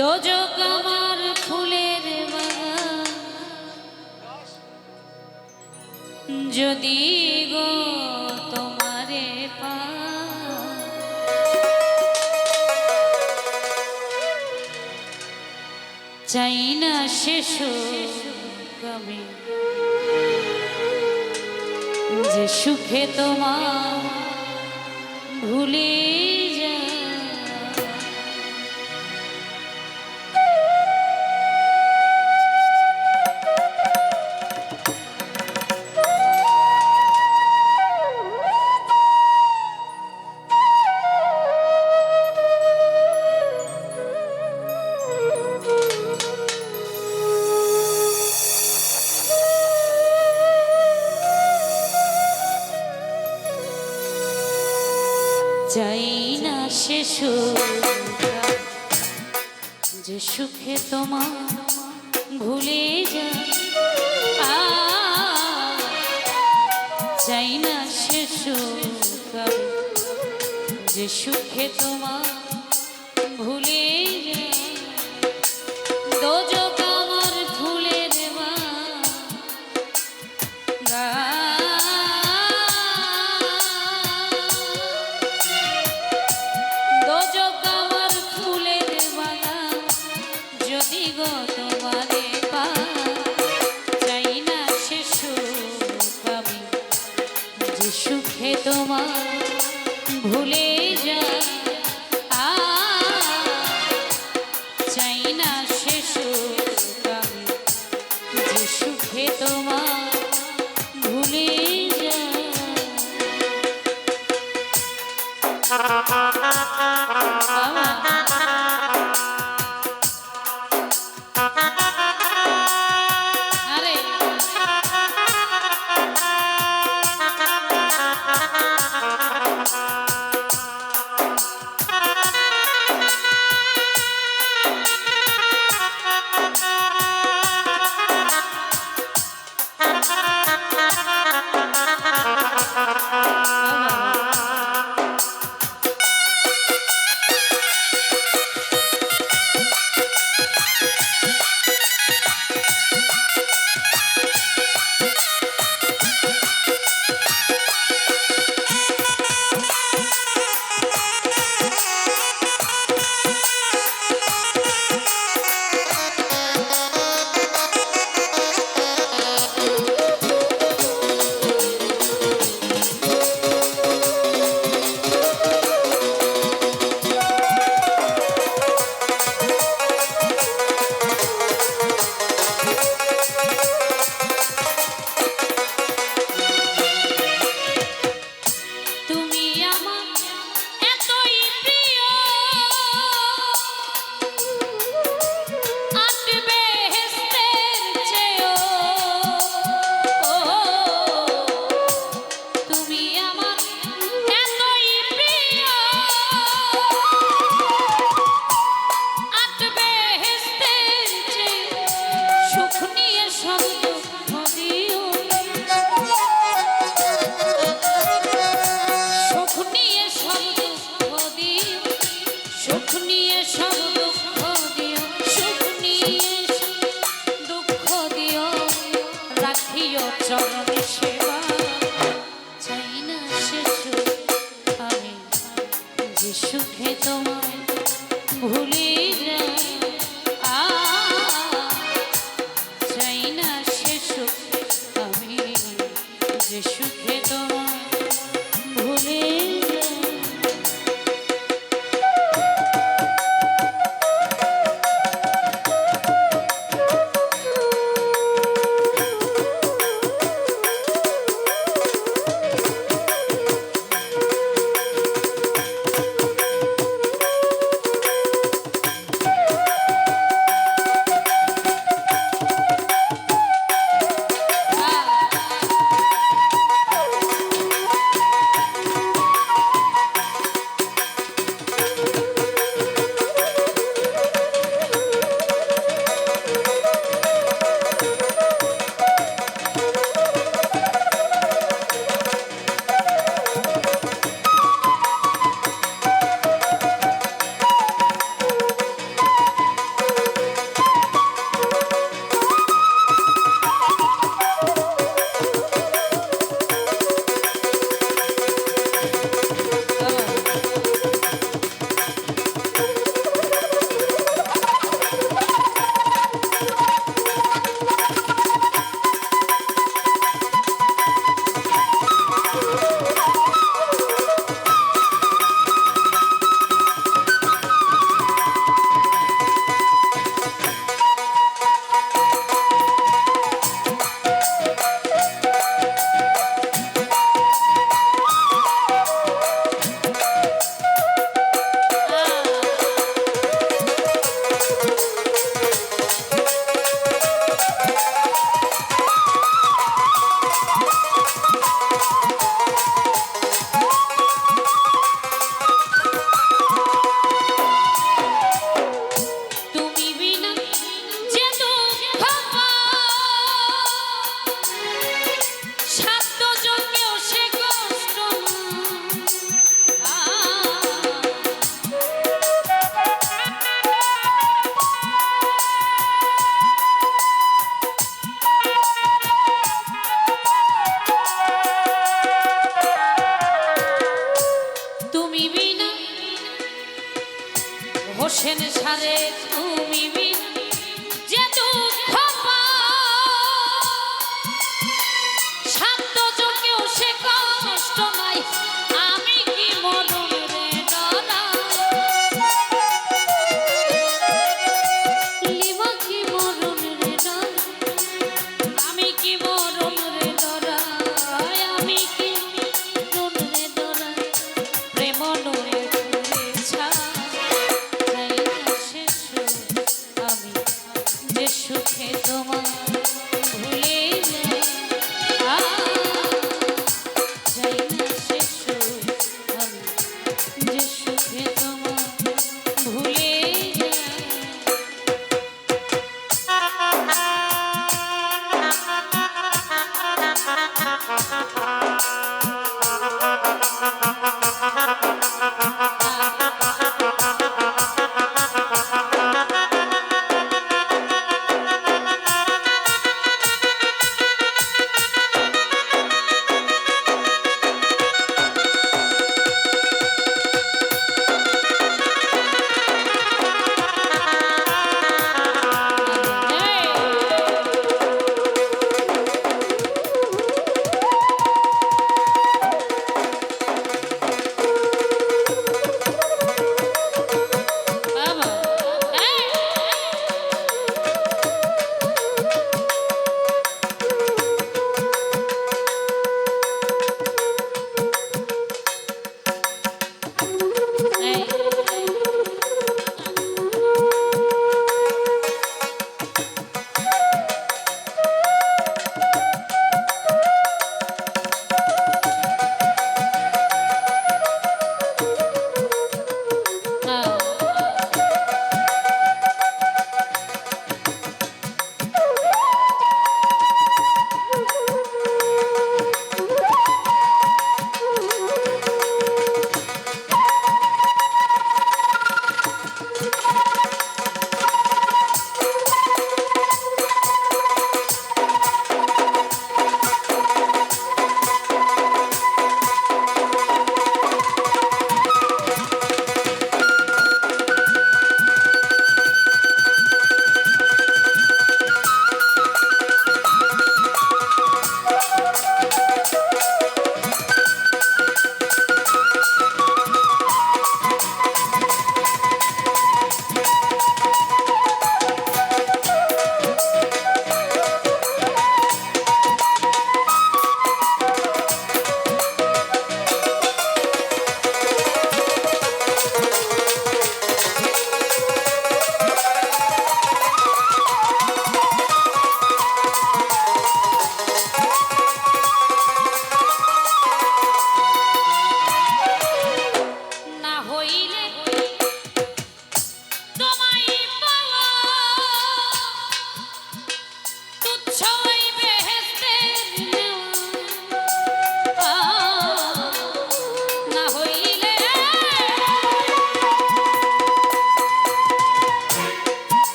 দোজক আমার ফুলের বাগান যদি গো তোমারে পা। চাই না শিশু কবি যে সুখে তোমার ভুলে যে সুখে তোমার ভুলে যাই না সে সুখ যে সুখে তোমার ভুলে সব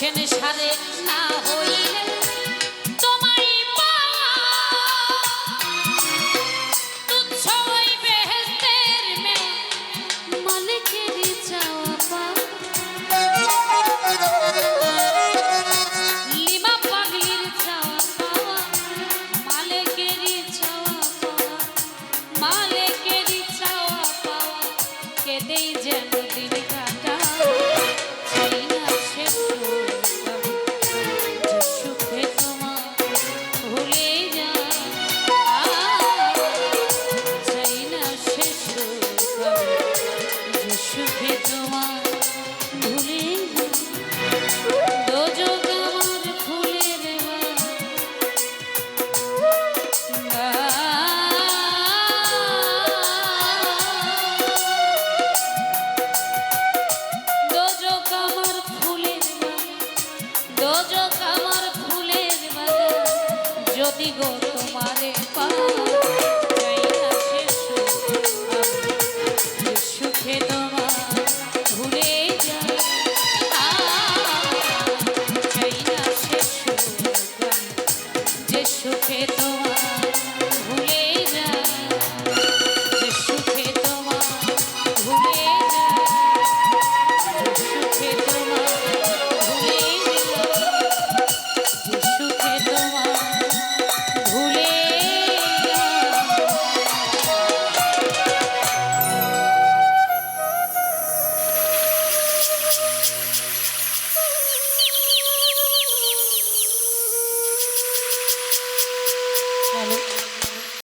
হোসেন সারে যদি গো তোমারে পাই